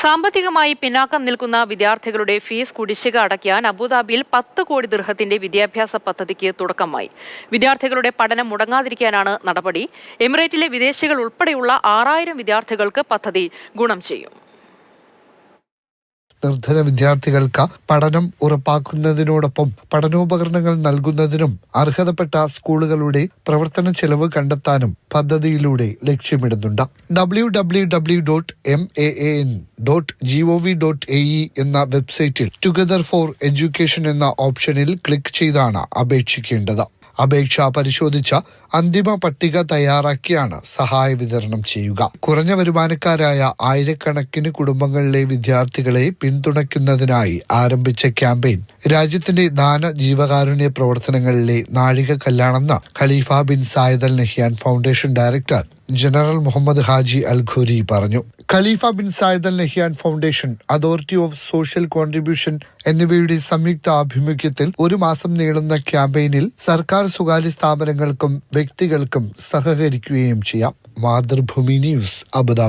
സാമ്പത്തികമായി പിന്നാക്കം നിൽക്കുന്ന വിദ്യാർത്ഥികളുടെ ഫീസ് കുടിശ്ശിക അടയ്ക്കാൻ അബുദാബിയിൽ പത്ത് കോടി ദൃഹത്തിന്റെ വിദ്യാഭ്യാസ പദ്ധതിക്ക് തുടക്കമായി. വിദ്യാർത്ഥികളുടെ പഠനം മുടങ്ങാതിരിക്കാനാണ് നടപടി. എമിറേറ്റിലെ വിദേശികൾ ഉൾപ്പെടെയുള്ള ആറായിരം വിദ്യാർത്ഥികൾക്ക് പദ്ധതി ഗുണം ചെയ്യും. നിർധന വിദ്യാർത്ഥികൾക്ക് പഠനം ഉറപ്പാക്കുന്നതിനോടൊപ്പം പഠനോപകരണങ്ങൾ നൽകുന്നതിനും അർഹതപ്പെട്ട സ്കൂളുകളുടെ പ്രവർത്തന ചെലവ് കണ്ടെത്താനും പദ്ധതിയിലൂടെ ലക്ഷ്യമിടുന്നുണ്ട്. W W W dot M A N dot G O V dot A E എന്ന വെബ്സൈറ്റിൽ ടുഗദർ ഫോർ എഡ്യൂക്കേഷൻ എന്ന ഓപ്ഷനിൽ ക്ലിക്ക് ചെയ്താണ് അപേക്ഷിക്കേണ്ടത്. അപേക്ഷ പരിശോധിച്ച അന്തിമ പട്ടിക തയ്യാറാക്കിയാണ് സഹായ വിതരണം ചെയ്യുക. കുറഞ്ഞ വരുമാനക്കാരായ ആയിരക്കണക്കിന് കുടുംബങ്ങളിലെ വിദ്യാർത്ഥികളെ പിന്തുണയ്ക്കുന്നതിനായി ആരംഭിച്ച ക്യാമ്പയിൻ. രാജ്യത്തിന്റെ ദാന ജീവകാരുണ്യ പ്രവർത്തനങ്ങളിലെ നാഴിക കല്ലാണെന്ന് Khalifa bin Zayed Al Nahyan foundation director general Mohammed Haji Al Khoori പറഞ്ഞു. Khalifa bin Zayed Al Nahyan foundation authority of social contribution എന്നിവയുടെ സംയുക്ത ആഭിമുഖ്യത്തിൽ ഒരു മാസം നീളുന്ന ക്യാമ്പയിനിൽ സർക്കാർ സ്വകാര്യ സ്ഥാപനങ്ങൾക്കും വ്യക്തികൾക്കും സഹകരിക്കുകയും ചെയ്യാം. Mathrubhumi news Abu Dhabi.